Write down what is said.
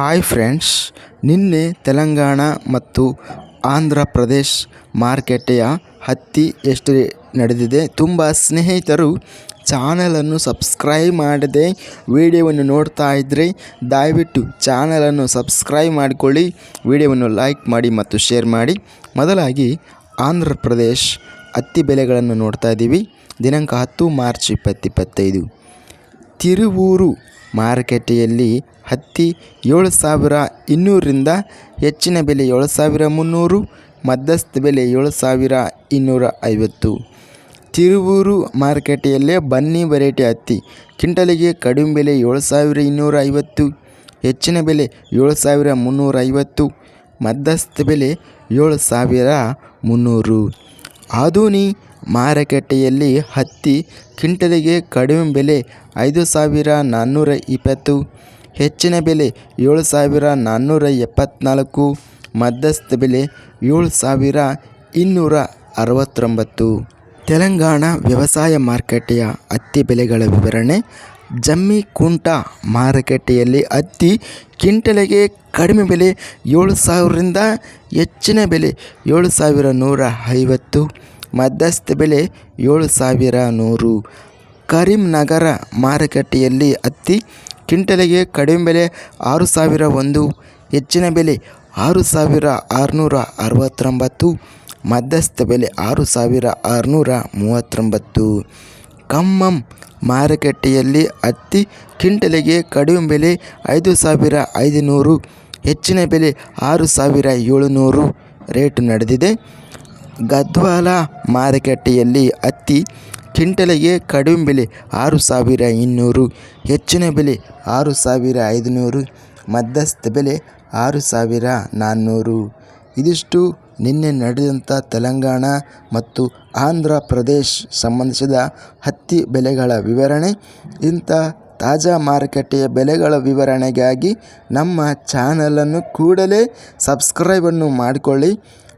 Hi friends ನಿನ್ನೆ ತೆಲಂಗಾಣ ಮತ್ತು ಆಂಧ್ರ ಪ್ರದೇಶ್ ಮಾರ್ಕೆಟೆಯ ಹತ್ತಿ ಎಷ್ಟು ನಡೆದಿದೆ ತುಂಬ ಸ್ನೇಹಿತರು ಚಾನಲನ್ನು ಸಬ್ಸ್ಕ್ರೈಬ್ ಮಾಡದೆ ವಿಡಿಯೋವನ್ನು ನೋಡ್ತಾ ಇದ್ದರೆ ದಯವಿಟ್ಟು ಚಾನಲನ್ನು ಸಬ್ಸ್ಕ್ರೈಬ್ ಮಾಡಿಕೊಳ್ಳಿ, ವಿಡಿಯೋವನ್ನು ಲೈಕ್ ಮಾಡಿ ಮತ್ತು ಶೇರ್ ಮಾಡಿ. ಮೊದಲಾಗಿ ಆಂಧ್ರ ಪ್ರದೇಶ್ ಹತ್ತಿ ಬೆಲೆಗಳನ್ನು ನೋಡ್ತಾ ಇದ್ದೀವಿ. ದಿನಾಂಕ ಹತ್ತು ಮಾರ್ಚ್ ಇಪ್ಪತ್ತಿಪ್ಪತ್ತೈದು ತಿರುವೂರು ಮಾರುಕಟ್ಟೆಯಲ್ಲಿ ಹತ್ತಿ ಏಳು ಸಾವಿರ ಇನ್ನೂರರಿಂದ ಹೆಚ್ಚಿನ ಬೆಲೆ ಏಳು ಸಾವಿರ ಮುನ್ನೂರು, ಮಧ್ಯಸ್ಥ ಬೆಲೆ ಏಳು ಸಾವಿರ ಇನ್ನೂರ ಐವತ್ತು. ತಿರುವೂರು ಮಾರುಕಟ್ಟೆಯಲ್ಲೇ ಬನ್ನಿ ವೆರೈಟಿ ಹತ್ತಿ. ಕ್ವಿಂಟಲಿಗೆ ಕಡಿಮೆ ಬೆಲೆ ಏಳು ಸಾವಿರ ಇನ್ನೂರ ಐವತ್ತು, ಹೆಚ್ಚಿನ ಬೆಲೆ ಏಳು ಸಾವಿರ ಮುನ್ನೂರ ಐವತ್ತು, ಮಧ್ಯಸ್ಥ ಬೆಲೆ ಏಳು ಸಾವಿರ ಮುನ್ನೂರು. ಆಧುನಿ ಮಾರುಕಟ್ಟೆಯಲ್ಲಿ ಹತ್ತಿ ಕ್ವಿಂಟಲಿಗೆ ಕಡಿಮೆ ಬೆಲೆ ಐದು ಸಾವಿರ ನಾನ್ನೂರ ಇಪ್ಪತ್ತು, ಹೆಚ್ಚಿನ ಬೆಲೆ ಏಳು ಸಾವಿರ ನಾನ್ನೂರ ಎಪ್ಪತ್ತ್ನಾಲ್ಕು ಮಧ್ಯಸ್ಥ ಬೆಲೆ ಏಳು ಸಾವಿರ ಇನ್ನೂರ ಅರವತ್ತೊಂಬತ್ತು. ತೆಲಂಗಾಣ ವ್ಯವಸಾಯ ಮಾರುಕಟ್ಟೆಯ ಹತ್ತಿ ಬೆಲೆಗಳ ವಿವರಣೆ. ಜಮ್ಮಿ ಕುಂಟ ಮಾರುಕಟ್ಟೆಯಲ್ಲಿ ಹತ್ತಿ ಕ್ವಿಂಟಲಿಗೆ ಕಡಿಮೆ ಬೆಲೆ ಏಳು ಸಾವಿರದಿಂದ ಹೆಚ್ಚಿನ ಬೆಲೆ ಏಳು ಸಾವಿರ ನೂರ ಐವತ್ತು ಮಧ್ಯಸ್ಥ ಬೆಲೆ ಏಳು ಸಾವಿರ ನೂರು. ಕರೀಂನಗರ ಮಾರುಕಟ್ಟೆಯಲ್ಲಿ ಹತ್ತಿ ಕ್ವಿಂಟಲಿಗೆ ಕಡಿಮೆ ಬೆಲೆ ಆರು ಸಾವಿರ ಒಂದು, ಹೆಚ್ಚಿನ ಬೆಲೆ ಆರು ಸಾವಿರ ಆರುನೂರ ಅರವತ್ತೊಂಬತ್ತು, ಮಧ್ಯಸ್ಥ ಬೆಲೆ ಆರು ಸಾವಿರ ಆರುನೂರ ಮೂವತ್ತೊಂಬತ್ತು. ಖಮ್ಮಂ ಮಾರುಕಟ್ಟೆಯಲ್ಲಿ ಹತ್ತಿ ಕ್ವಿಂಟಲಿಗೆ ಕಡಿಮೆ ಬೆಲೆ ಐದು ಸಾವಿರ ಐದುನೂರು, ಹೆಚ್ಚಿನ ಬೆಲೆ ಆರು ಸಾವಿರ ಏಳುನೂರು. ರೇಟ್ ನಡೆದಿದೆ. ಗದ್ವಾಲ ಮಾರುಕಟ್ಟೆಯಲ್ಲಿ ಹತ್ತಿ ಕ್ವಿಂಟಲಿಗೆ ಕಡಿಮೆ ಬೆಲೆ ಆರು ಸಾವಿರ ಇನ್ನೂರು, ಹೆಚ್ಚಿನ ಬೆಲೆ ಆರು ಸಾವಿರ ಐದುನೂರು, ಮಧ್ಯಸ್ಥ ಬೆಲೆ ಆರು ಸಾವಿರ ನಾನ್ನೂರು. ಇದಿಷ್ಟು ನಿನ್ನೆ ನಡೆದಂಥ ತೆಲಂಗಾಣ ಮತ್ತು ಆಂಧ್ರ ಪ್ರದೇಶ್ ಸಂಬಂಧಿಸಿದ ಹತ್ತಿ ಬೆಲೆಗಳ ವಿವರಣೆ, ಇಂಥ ತಾಜಾ ಮಾರುಕಟ್ಟೆಯ ಬೆಲೆಗಳ ವಿವರಣೆಗಾಗಿ ನಮ್ಮ ಚಾನಲನ್ನು ಕೂಡಲೇ ಸಬ್ಸ್ಕ್ರೈಬನ್ನು ಮಾಡಿಕೊಳ್ಳಿ.